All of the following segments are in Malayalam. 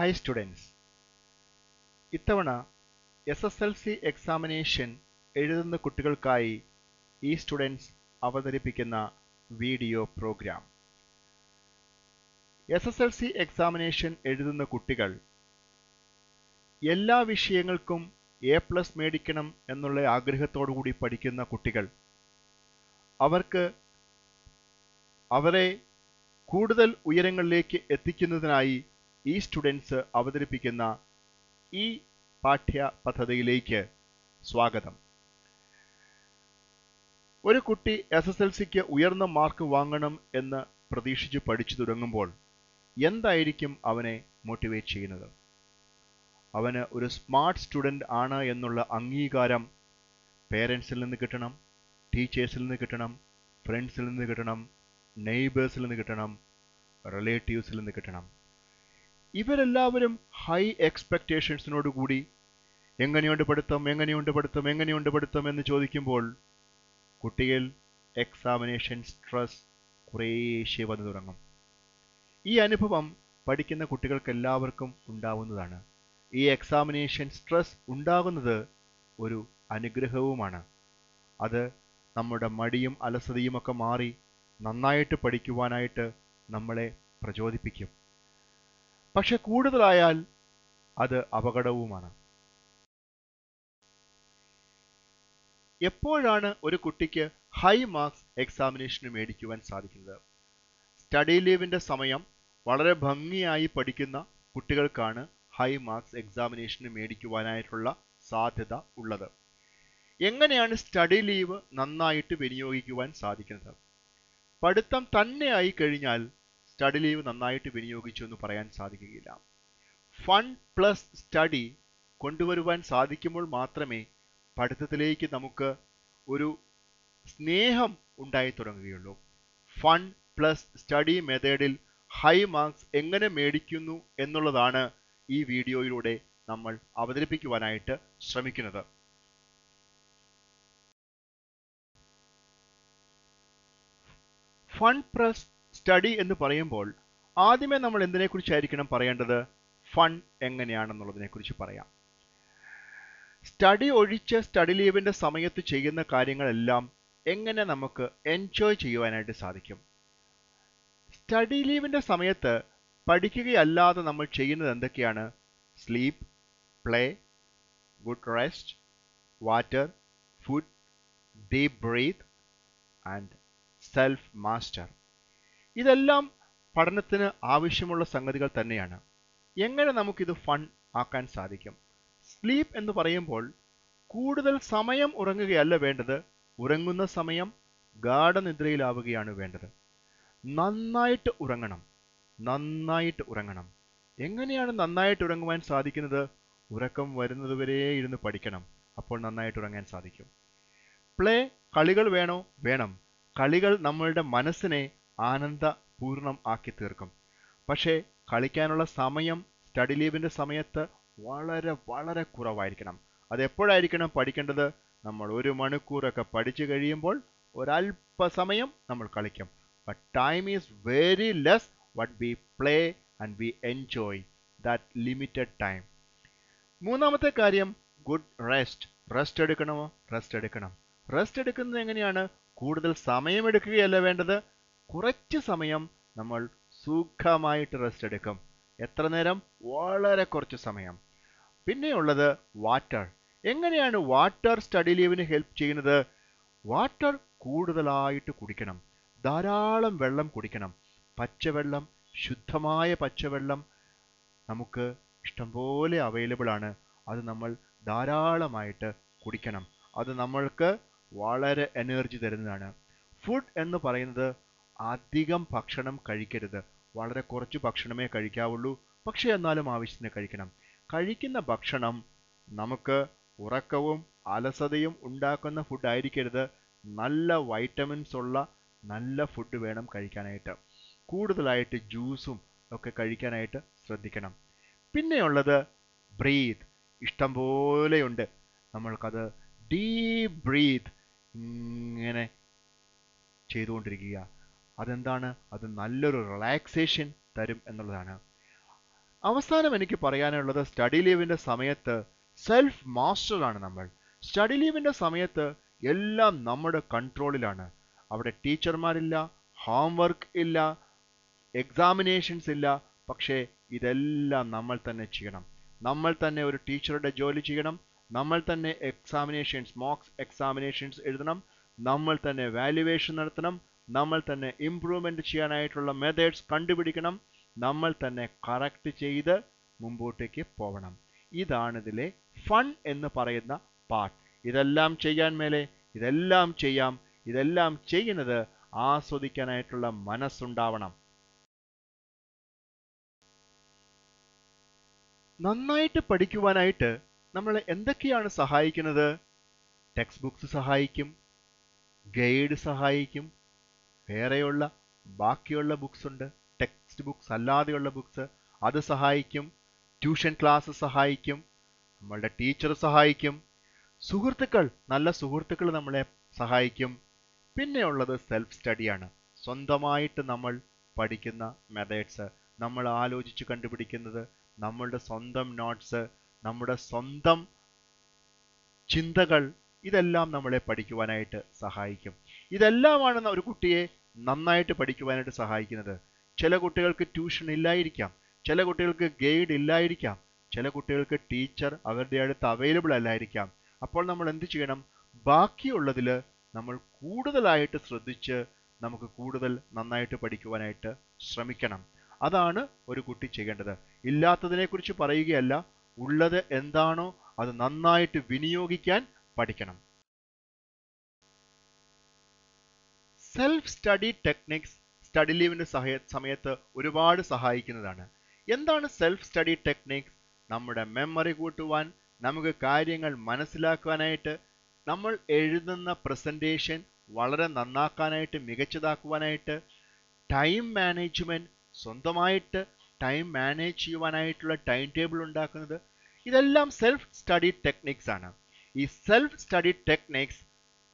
ഹായ് സ്റ്റുഡൻസ് ഇത്തവണ S S L C examination എഴുതുന്ന കുട്ടികൾക്കായി ഈ സ്റ്റുഡൻസ് അവതരിപ്പിക്കുന്ന video program S S L C examination എഴുതുന്ന കുട്ടികൾ എല്ലാ വിഷയങ്ങൾക്കും എ പ്ലസ് മേടിക്കണം എന്നുള്ള ആഗ്രഹത്തോടു കൂടി പഠിക്കുന്ന കുട്ടികൾ. അവർക്ക് അവരെ കൂടുതൽ ഉയരങ്ങളിലേക്ക് എത്തിക്കുന്നതിനായി ഈ സ്റ്റുഡൻസ് അവതരിപ്പിക്കുന്ന ഈ പാഠ്യ പദ്ധതിയിലേക്ക് സ്വാഗതം. ഒരു കുട്ടി എസ് എസ് എൽ സിക്ക് ഉയർന്ന മാർക്ക് വാങ്ങണം എന്ന് പ്രതീക്ഷിച്ച് പഠിച്ചു തുടങ്ങുമ്പോൾ എന്തായിരിക്കും അവനെ മോട്ടിവേറ്റ് ചെയ്യുന്നത്? അവന് ഒരു സ്മാർട്ട് സ്റ്റുഡന്റ് ആണ് എന്നുള്ള അംഗീകാരം പേരൻസിൽ നിന്ന് കിട്ടണം ടീച്ചേഴ്സിൽ നിന്ന് കിട്ടണം ഫ്രണ്ട്സിൽ നിന്ന് കിട്ടണം നെയ്ബേഴ്സിൽ നിന്ന് കിട്ടണം റിലേറ്റീവ്സിൽ നിന്ന് കിട്ടണം. ഇവരെല്ലാവരും ഹൈ എക്സ്പെക്റ്റേഷൻസിനോട് കൂടി എങ്ങനെയുണ്ട് പഠിത്തം എങ്ങനെയുണ്ട് പഠിത്തം എങ്ങനെയുണ്ട് പഠിത്തം എന്ന് ചോദിക്കുമ്പോൾ കുട്ടികൾ എക്സാമിനേഷൻ സ്ട്രെസ് കുറേശ്ശെ വന്നു തുടങ്ങും. ഈ അനുഭവം പഠിക്കുന്ന കുട്ടികൾക്ക് എല്ലാവർക്കും ഉണ്ടാവുന്നതാണ്. ഈ എക്സാമിനേഷൻ സ്ട്രെസ് ഉണ്ടാകുന്നത് ഒരു അനുഗ്രഹവുമാണ്. അത് നമ്മുടെ മടിയും അലസതയും ഒക്കെ മാറി നന്നായിട്ട് പഠിക്കുവാനായിട്ട് നമ്മളെ പ്രചോദിപ്പിക്കും. പക്ഷെ കൂടുതലായാൽ അത് അപകടവുമാണ്. എപ്പോഴാണ് ഒരു കുട്ടിക്ക് ഹൈ മാർക്സ് എക്സാമിനേഷന് മേടിക്കുവാൻ സാധിക്കുന്നത്? സ്റ്റഡി ലീവിന്റെ സമയം വളരെ ഭംഗിയായി പഠിക്കുന്ന കുട്ടികൾക്കാണ് ഹൈ മാർക്സ് എക്സാമിനേഷന് മേടിക്കുവാനായിട്ടുള്ള സാധ്യത ഉള്ളത്. എങ്ങനെയാണ് സ്റ്റഡി ലീവ് നന്നായിട്ട് വിനിയോഗിക്കുവാൻ സാധിക്കുന്നത്? പഠിത്തം തന്നെയായി കഴിഞ്ഞാൽ സ്റ്റഡി ലീവ് നന്നായിട്ട് വിനിയോഗിച്ചു എന്ന് പറയാൻ സാധിക്കുകയില്ല. ഫണ്ട് പ്ലസ് സ്റ്റഡി കൊണ്ടുവരുവാൻ സാധിക്കുമ്പോൾ മാത്രമേ പഠിത്തത്തിലേക്ക് നമുക്ക് ഒരു സ്നേഹം ഉണ്ടായി തുടങ്ങുകയുള്ളൂ. ഫണ്ട് പ്ലസ് സ്റ്റഡി മെത്തേഡിൽ ഹൈ മാർക്സ് എങ്ങനെ മേടിക്കുന്നു എന്നുള്ളതാണ് ഈ വീഡിയോയിലൂടെ നമ്മൾ അവതരിപ്പിക്കുവാനായിട്ട് ശ്രമിക്കുന്നത്. ഫൺ പ്ലസ് സ്റ്റഡി എന്ന് പറയുമ്പോൾ ആദ്യമേ നമ്മൾ എന്തിനെക്കുറിച്ചായിരിക്കണം പറയേണ്ടത്? ഫൺ എങ്ങനെയാണെന്നുള്ളതിനെക്കുറിച്ച് പറയാം. സ്റ്റഡി ഒഴിച്ച് സ്റ്റഡി ലീവിന്റെ സമയത്ത് ചെയ്യുന്ന കാര്യങ്ങളെല്ലാം എങ്ങനെ നമുക്ക് എൻജോയ് ചെയ്യുവാനായിട്ട് സാധിക്കും? സ്റ്റഡി ലീവിന്റെ സമയത്ത് പഠിക്കുകയല്ലാതെ നമ്മൾ ചെയ്യുന്നത് എന്തൊക്കെയാണ്? Sleep play good rest water food deep breath and self master ഇതെല്ലാം പഠനത്തിന് ആവശ്യമുള്ള സംഗതികൾ തന്നെയാണ്. എങ്ങനെ നമുക്കിത് ഫൺ ആക്കാൻ സാധിക്കും? സ്ലീപ്പ് എന്ന് പറയുമ്പോൾ കൂടുതൽ സമയം ഉറങ്ങുകയല്ല വേണ്ടത് ഉറങ്ങുന്ന സമയം ഗാഠനിദ്രയിലാവുകയാണ് വേണ്ടത്. നന്നായിട്ട് ഉറങ്ങണം നന്നായിട്ട് ഉറങ്ങണം. എങ്ങനെയാണ് നന്നായിട്ട് ഉറങ്ങുവാൻ സാധിക്കുന്നത്? ഉറക്കം വരുന്നതുവരെ ഇരുന്ന് പഠിക്കണം അപ്പോൾ നന്നായിട്ട് ഉറങ്ങാൻ സാധിക്കും. പ്ലേ കളികൾ വേണോ? വേണം. കളികൾ നമ്മളുടെ മനസ്സിനെ ആനന്ദപൂർണം ആക്കി തീർക്കും പക്ഷേ കളിക്കാനുള്ള സമയം സ്റ്റഡി ലീവിന്റെ സമയത്ത് വളരെ വളരെ കുറവായിരിക്കണം. അതെപ്പോഴായിരിക്കണം പഠിക്കേണ്ടത്? നമ്മൾ ഒരു മണിക്കൂറൊക്കെ പഠിച്ചു കഴിയുമ്പോൾ ഒരല്പസമയം നമ്മൾ കളിക്കും. But time is very less what we play and we enjoy that limited time മൂന്നാമത്തെ കാര്യം ഗുഡ് റെസ്റ്റ് റെസ്റ്റ് എടുക്കണമോ? റെസ്റ്റ് എടുക്കണം. റെസ്റ്റ് എടുക്കുന്നത് എങ്ങനെയാണ്? കൂടുതൽ സമയം എടുക്കുകയല്ല വേണ്ടത്. കുറച്ച് സമയം നമ്മൾ സുഖമായിട്ട് റെസ്റ്റ് എടുക്കും. എത്ര നേരം? വളരെ കുറച്ച് സമയം. പിന്നെയുള്ളത് വാട്ടർ എങ്ങനെയാണ് വാട്ടർ സ്റ്റഡി ലീവിന് ഹെൽപ്പ് ചെയ്യുന്നത്? വാട്ടർ കൂടുതലായിട്ട് കുടിക്കണം. ധാരാളം വെള്ളം കുടിക്കണം. പച്ചവെള്ളം ശുദ്ധമായ പച്ചവെള്ളം നമുക്ക് ഇഷ്ടംപോലെ അവൈലബിൾ ആണ്. അത് നമ്മൾ ധാരാളമായിട്ട് കുടിക്കണം. അത് നമ്മൾക്ക് വളരെ എനർജി തരുന്നതാണ്. ഫുഡ് എന്ന് പറയുന്നത് അധികം ഭക്ഷണം കഴിക്കരുത്. വളരെ കുറച്ച് ഭക്ഷണമേ കഴിക്കാവുള്ളൂ. പക്ഷേ എന്നാലും ആവശ്യത്തിന് കഴിക്കണം. കഴിക്കുന്ന ഭക്ഷണം നമുക്ക് ഉറക്കവും അലസതയും ഉണ്ടാക്കുന്ന ഫുഡ് ആയിരിക്കരുത്. നല്ല വൈറ്റമിൻസ് ഉള്ള നല്ല ഫുഡ് വേണം കഴിക്കാനായിട്ട്. കൂടുതലായിട്ട് ജ്യൂസും ഒക്കെ കഴിക്കാനായിട്ട് ശ്രദ്ധിക്കണം. പിന്നെയുള്ളത് ബ്രീത്ത് ഇഷ്ടം പോലെയുണ്ട്. നമ്മൾക്കത് ഡീപ് ബ്രീത്ത് ഇങ്ങനെ ചെയ്തുകൊണ്ടിരിക്കുക. അതെന്താണ്? അത് നല്ലൊരു റിലാക്സേഷൻ തരും എന്നുള്ളതാണ്. അവസാനം എനിക്ക് പറയാനുള്ളത് സ്റ്റഡി ലീവിന്റെ സമയത്ത് സെൽഫ് മാസ്റ്റർ ആണ് നമ്മൾ. സ്റ്റഡി ലീവിന്റെ സമയത്ത് എല്ലാം നമ്മുടെ കൺട്രോളിലാണ് അവിടെ ടീച്ചർമാരില്ല ഹോംവർക്ക് ഇല്ല എക്സാമിനേഷൻസ് ഇല്ല. പക്ഷേ ഇതെല്ലാം നമ്മൾ തന്നെ ചെയ്യണം. നമ്മൾ തന്നെ ഒരു ടീച്ചറുടെ ജോലി ചെയ്യണം. നമ്മൾ തന്നെ എക്സാമിനേഷൻസ് മോക്സ് എക്സാമിനേഷൻസ് എഴുതണം. നമ്മൾ തന്നെ വാല്യുവേഷൻ നടത്തണം. നമ്മൾ തന്നെ ഇംപ്രൂവ്മെന്റ് ചെയ്യാനായിട്ടുള്ള മെത്തേഡ്സ് കണ്ടുപിടിക്കണം. നമ്മൾ തന്നെ കറക്റ്റ് ചെയ്ത് മുമ്പോട്ടേക്ക് പോകണം ഇതാണിതിലെ ഫൺ എന്ന് പറയുന്ന പാർട്ട് ഇതെല്ലാം ചെയ്യാൻ മേലെ ഇതെല്ലാം ചെയ്യാം. ഇതെല്ലാം ചെയ്യുന്നത് ആസ്വദിക്കാനായിട്ടുള്ള മനസ്സുണ്ടാവണം. നന്നായിട്ട് പഠിക്കുവാനായിട്ട് നമ്മളെ എന്തൊക്കെയാണ് സഹായിക്കുന്നത്? ടെക്സ്റ്റ് ബുക്സ് സഹായിക്കും. ഗൈഡ് സഹായിക്കും. വേറെയുള്ള ബാക്കിയുള്ള ബുക്സ് ഉണ്ട്. ടെക്സ്റ്റ് ബുക്സ് അല്ലാതെയുള്ള ബുക്സ് അത് സഹായിക്കും. ട്യൂഷൻ ക്ലാസ് സഹായിക്കും. നമ്മളുടെ ടീച്ചർ സഹായിക്കും. സുഹൃത്തുക്കൾ നല്ല സുഹൃത്തുക്കൾ നമ്മളെ സഹായിക്കും. പിന്നെയുള്ളത് സെൽഫ് സ്റ്റഡിയാണ് സ്വന്തമായിട്ട് നമ്മൾ പഠിക്കുന്ന മെത്തേഡ്സ് നമ്മൾ ആലോചിച്ച് കണ്ടുപിടിക്കുന്നത് നമ്മളുടെ സ്വന്തം നോട്ട്സ് നമ്മുടെ സ്വന്തം ചിന്തകൾ ഇതെല്ലാം നമ്മളെ പഠിക്കുവാനായിട്ട് സഹായിക്കും. ഇതെല്ലാമാണ് ഒരു കുട്ടിയെ നന്നായിട്ട് പഠിക്കുവാനായിട്ട് സഹായിക്കുന്നത്. ചില കുട്ടികൾക്ക് ട്യൂഷൻ ഇല്ലായിരിക്കാം. ചില കുട്ടികൾക്ക് ഗൈഡ് ഇല്ലായിരിക്കാം. ചില കുട്ടികൾക്ക് ടീച്ചർ അവരുടെ അടുത്ത് അവൈലബിൾ അല്ലായിരിക്കാം. അപ്പോൾ നമ്മൾ എന്ത് ചെയ്യണം? ബാക്കിയുള്ളതിൽ നമ്മൾ കൂടുതലായിട്ട് ശ്രദ്ധിച്ച് നമുക്ക് കൂടുതൽ നന്നായിട്ട് പഠിക്കുവാനായിട്ട് ശ്രമിക്കണം. അതാണ് ഒരു കുട്ടി ചെയ്യേണ്ടത്. ഇല്ലാത്തതിനെക്കുറിച്ച് പറയുകയല്ല. ഉള്ളത് എന്താണോ അത് നന്നായിട്ട് വിനിയോഗിക്കാൻ പഠിക്കണം. സെൽഫ് സ്റ്റഡി ടെക്നിക്സ് സ്റ്റഡി ലീവിന്റെ സമയത്ത് ഒരുപാട് സഹായിക്കുന്നതാണ്. എന്താണ് സെൽഫ് സ്റ്റഡി ടെക്നിക്സ് നമ്മുടെ മെമ്മറി കൂട്ടുവാൻ നമുക്ക് കാര്യങ്ങൾ മനസ്സിലാക്കുവാനായിട്ട് നമ്മൾ എഴുതുന്ന പ്രസന്റേഷൻ വളരെ നന്നാക്കാനായിട്ട് മികച്ചതാക്കുവാനായിട്ട് ടൈം മാനേജ്മെന്റ് സ്വന്തമായിട്ട് ടൈം മാനേജ് ചെയ്യുവാനായിട്ടുള്ള ടൈം ടേബിൾ ഉണ്ടാക്കുന്നത് ഇതെല്ലാം സെൽഫ് സ്റ്റഡി ടെക്നിക്സ് ആണ്. ഈ സെൽഫ് സ്റ്റഡി ടെക്നിക്സ്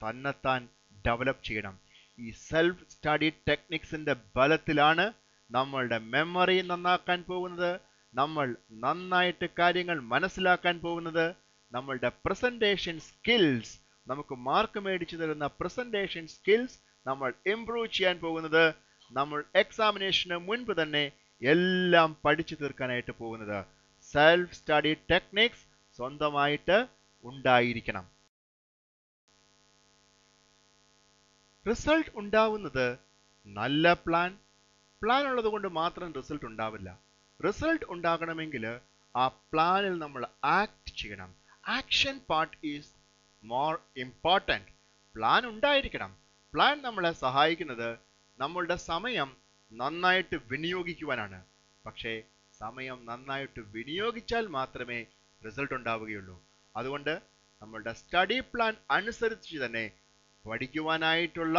തന്നെത്താൻ ഡെവലപ്പ് ചെയ്യണം. ഈ സെൽഫ് സ്റ്റഡി ടെക്നിക്സിന്റെ ബലത്തിലാണ് നമ്മളുടെ മെമ്മറി നന്നാക്കാൻ പോകുന്നത് നമ്മൾ നന്നായിട്ട് കാര്യങ്ങൾ മനസ്സിലാക്കാൻ പോകുന്നത് നമ്മളുടെ പ്രസന്റേഷൻ സ്കിൽസ് നമുക്ക് മാർക്ക് മേടിച്ചു തരുന്ന പ്രസന്റേഷൻ സ്കിൽസ് നമ്മൾ ഇംപ്രൂവ് ചെയ്യാൻ പോകുന്നത് നമ്മൾ എക്സാമിനേഷന് മുൻപ് തന്നെ എല്ലാം പഠിച്ചു തീർക്കാനായിട്ട് പോകുന്നത്. സെൽഫ് സ്റ്റഡി ടെക്നിക്സ് സ്വന്തമായിട്ട് ഉണ്ടായിരിക്കണം. റിസൾട്ട് ഉണ്ടാവുന്നത് നല്ല പ്ലാൻ പ്ലാൻ ഉള്ളത് കൊണ്ട് മാത്രം റിസൾട്ട് ഉണ്ടാവില്ല. റിസൾട്ട് ഉണ്ടാകണമെങ്കിൽ ആ പ്ലാനിൽ നമ്മൾ ആക്ട് ചെയ്യണം. Action part is more important plan ഉണ്ടായിരിക്കണം. പ്ലാൻ നമ്മളെ സഹായിക്കുന്നത് നമ്മളുടെ സമയം നന്നായിട്ട് വിനിയോഗിക്കുവാനാണ്. പക്ഷേ സമയം നന്നായിട്ട് വിനിയോഗിച്ചാൽ മാത്രമേ റിസൾട്ട് ഉണ്ടാവുകയുള്ളൂ. അതുകൊണ്ട് നമ്മളുടെ സ്റ്റഡി പ്ലാൻ അനുസരിച്ച് തന്നെ പഠിക്കുവാനായിട്ടുള്ള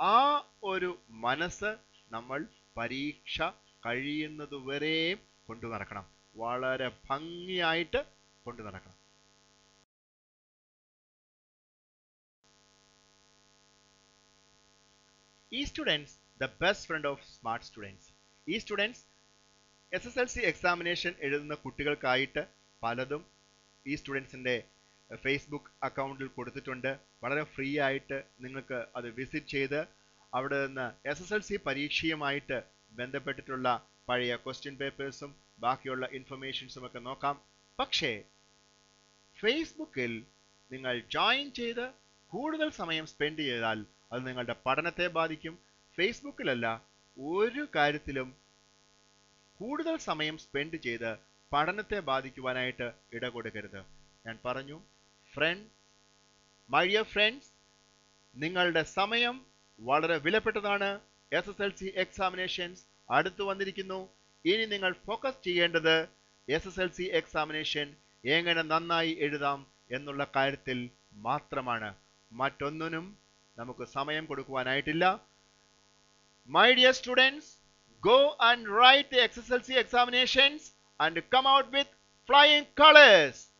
ആ ഒരു മനസ്സ് നമ്മൾ പരീക്ഷ കഴിയുന്നതുവരെയും കൊണ്ടു നടക്കണം. വളരെ ഭംഗിയായിട്ട് കൊണ്ടു നടക്കണം. ഈ students the best friend of smart students. ഈ students S S L C examination എഴുതുന്ന കുട്ടികൾക്കായിട്ട് പലതും ഈ സ്റ്റുഡൻസിന്റെ ഫേസ്ബുക്ക് അക്കൗണ്ടിൽ കൊടുത്തിട്ടുണ്ട്. വളരെ ഫ്രീ ആയിട്ട് നിങ്ങൾക്ക് അത് വിസിറ്റ് ചെയ്ത് അവിടെ നിന്ന് എസ് എസ് എൽ സി പരീക്ഷയുമായിട്ട് ബന്ധപ്പെട്ടിട്ടുള്ള പഴയ ക്വസ്റ്റ്യൻ പേപ്പേഴ്സും ബാക്കിയുള്ള ഇൻഫർമേഷൻസും ഒക്കെ നോക്കാം. പക്ഷേ ഫേസ്ബുക്കിൽ നിങ്ങൾ ജോയിൻ ചെയ്ത് കൂടുതൽ സമയം സ്പെൻഡ് ചെയ്താൽ അത് നിങ്ങളുടെ പഠനത്തെ ബാധിക്കും. ഫേസ്ബുക്കിലല്ല ഒരു കാര്യത്തിലും കൂടുതൽ സമയം സ്പെൻഡ് ചെയ്ത് പഠനത്തെ ബാധിക്കുവാനായിട്ട് ഇട കൊടുക്കരുത് ഞാൻ പറഞ്ഞു ഫ്രണ്ട് മൈ ഡിയർ ഫ്രണ്ട്സ് നിങ്ങളുടെ സമയം വളരെ വിലപ്പെട്ടതാണ്. S S L C examinations അടുത്തു വന്നിരിക്കുന്നു. ഇനി നിങ്ങൾ ഫോക്കസ് ചെയ്യേണ്ടത് S S L C examination എങ്ങനെ നന്നായി എഴുതാം എന്നുള്ള കാര്യത്തിൽ മാത്രമാണ്. മറ്റൊന്നിനും നമുക്ക് സമയം കൊടുക്കുവാനായിട്ടില്ല. My dear students go and write X S L C examinations and come out with flying colors.